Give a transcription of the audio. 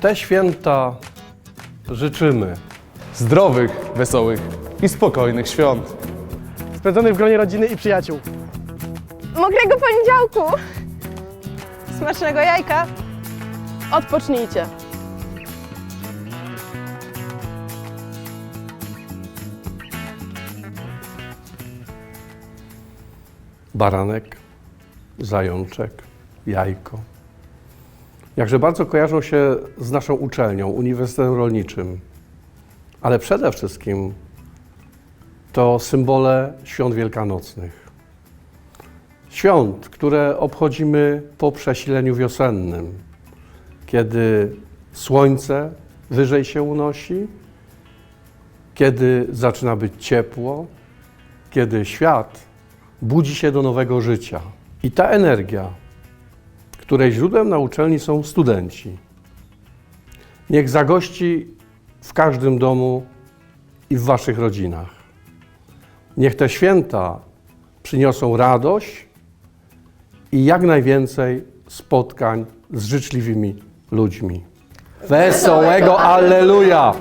te święta życzymy Zdrowych, wesołych i spokojnych świąt. spędzonych w gronie rodziny i przyjaciół. Mokrego poniedziałku! Smacznego jajka! Odpocznijcie. baranek, zajączek, jajko. Jakże bardzo kojarzą się z naszą uczelnią, Uniwersytetem Rolniczym, ale przede wszystkim to symbole świąt wielkanocnych. Świąt, które obchodzimy po przesileniu wiosennym, kiedy słońce wyżej się unosi, kiedy zaczyna być ciepło, kiedy świat budzi się do nowego życia. I ta energia, której źródłem na uczelni są studenci, niech zagości w każdym domu i w waszych rodzinach. Niech te święta przyniosą radość i jak najwięcej spotkań z życzliwymi ludźmi. Wesołego Alleluja!